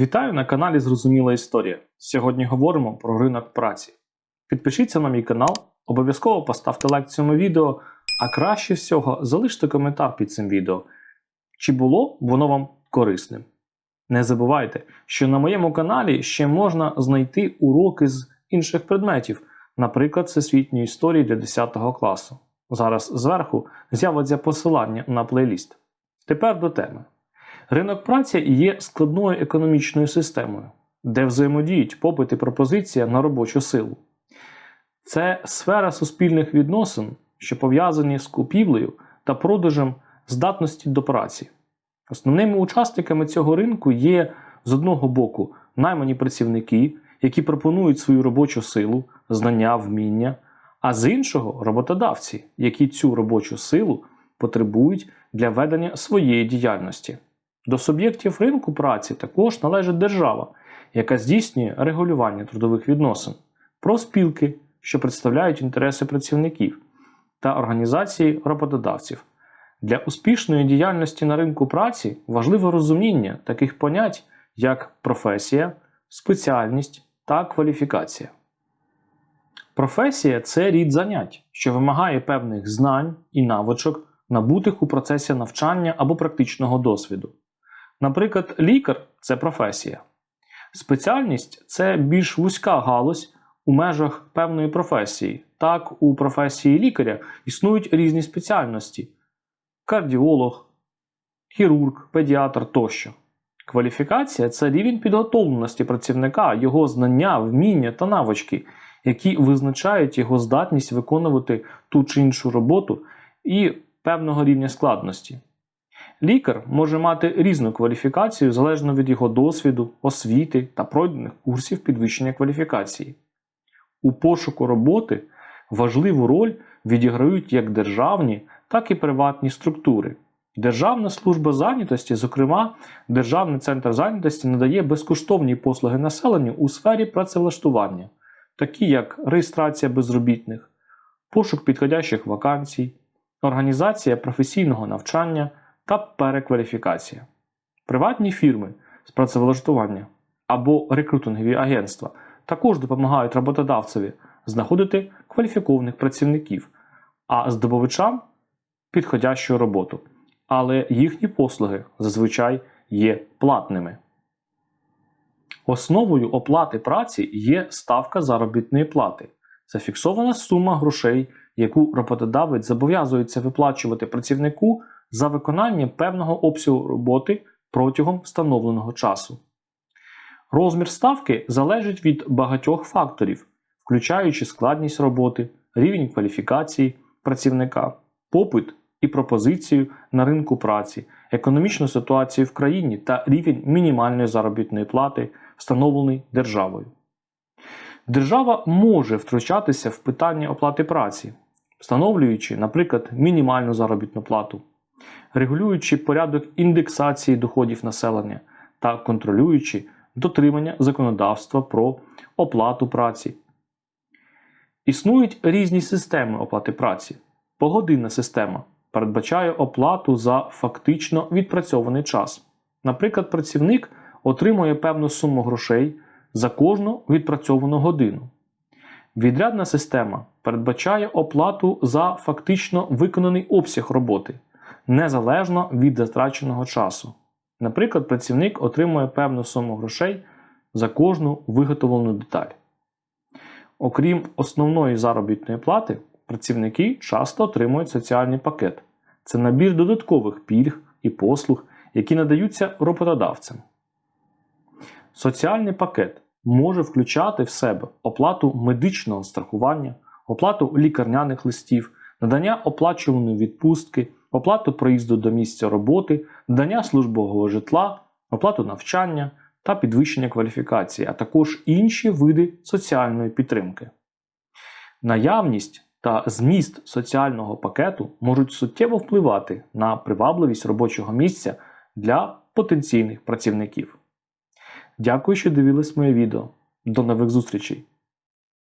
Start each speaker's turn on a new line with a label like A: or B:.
A: Вітаю на каналі Зрозуміла Історія. Сьогодні говоримо про ринок праці. Підпишіться на мій канал, обов'язково поставте лайк цьому відео, а краще всього залиште коментар під цим відео. Чи було воно вам корисним? Не забувайте, що на моєму каналі ще можна знайти уроки з інших предметів, наприклад, всесвітньої історії для 10 класу. Зараз зверху з'явиться посилання на плейліст. Тепер до теми. Ринок праці є складною економічною системою, де взаємодіють попит і пропозиція на робочу силу. Це сфера суспільних відносин, що пов'язані з купівлею та продажем здатності до праці. Основними учасниками цього ринку є з одного боку наймані працівники, які пропонують свою робочу силу, знання, вміння, а з іншого роботодавці, які цю робочу силу потребують для ведення своєї діяльності. До суб'єктів ринку праці також належить держава, яка здійснює регулювання трудових відносин, профспілки, що представляють інтереси працівників, та організації роботодавців. Для успішної діяльності на ринку праці важливе розуміння таких понять, як професія, спеціальність та кваліфікація. Професія це рід занять, що вимагає певних знань і навичок, набутих у процесі навчання або практичного досвіду. Наприклад, лікар це професія. Спеціальність це більш вузька галузь у межах певної професії. Так, у професії лікаря існують різні спеціальності: кардіолог, хірург, педіатр тощо. Кваліфікація це рівень підготовленості працівника, його знання, вміння та навички, які визначають його здатність виконувати ту чи іншу роботу і певного рівня складності. Лікар може мати різну кваліфікацію залежно від його досвіду, освіти та пройдених курсів підвищення кваліфікації. У пошуку роботи важливу роль відіграють як державні, так і приватні структури. Державна служба зайнятості, зокрема, Державний центр зайнятості надає безкоштовні послуги населенню у сфері працевлаштування, такі як реєстрація безробітних, пошук підходящих вакансій, організація професійного навчання та перекваліфікація. Приватні фірми з працевлаштування або рекрутингові агентства також допомагають роботодавцеві знаходити кваліфікованих працівників, а здобувачам підходящу роботу. Але їхні послуги зазвичай є платними. Основою оплати праці є ставка заробітної плати. Це фіксована сума грошей, яку роботодавець зобов'язується виплачувати працівнику за виконання певного обсягу роботи протягом встановленого часу. Розмір ставки залежить від багатьох факторів, включаючи складність роботи, рівень кваліфікації працівника, попит і пропозицію на ринку праці, економічну ситуацію в країні та рівень мінімальної заробітної плати, встановлений державою. Держава може втручатися в питання оплати праці, встановлюючи, наприклад, мінімальну заробітну плату, регулюючи порядок індексації доходів населення та контролюючи дотримання законодавства про оплату праці. Існують різні системи оплати праці. Погодинна система передбачає оплату за фактично відпрацьований час. Наприклад, працівник отримує певну суму грошей за кожну відпрацьовану годину. Відрядна система передбачає оплату за фактично виконаний обсяг роботи незалежно від затраченого часу. Наприклад, працівник отримує певну суму грошей за кожну виготовлену деталь. Окрім основної заробітної плати, працівники часто отримують соціальний пакет це набір додаткових пільг і послуг, які надаються роботодавцям. Соціальний пакет може включати в себе оплату медичного страхування, оплату лікарняних листів, надання оплачуваної відпустки, оплату проїзду до місця роботи, надання службового житла, оплату навчання та підвищення кваліфікації, а також інші види соціальної підтримки. Наявність та зміст соціального пакету можуть суттєво впливати на привабливість робочого місця для потенційних працівників. Дякую, що дивились моє відео. До нових зустрічей!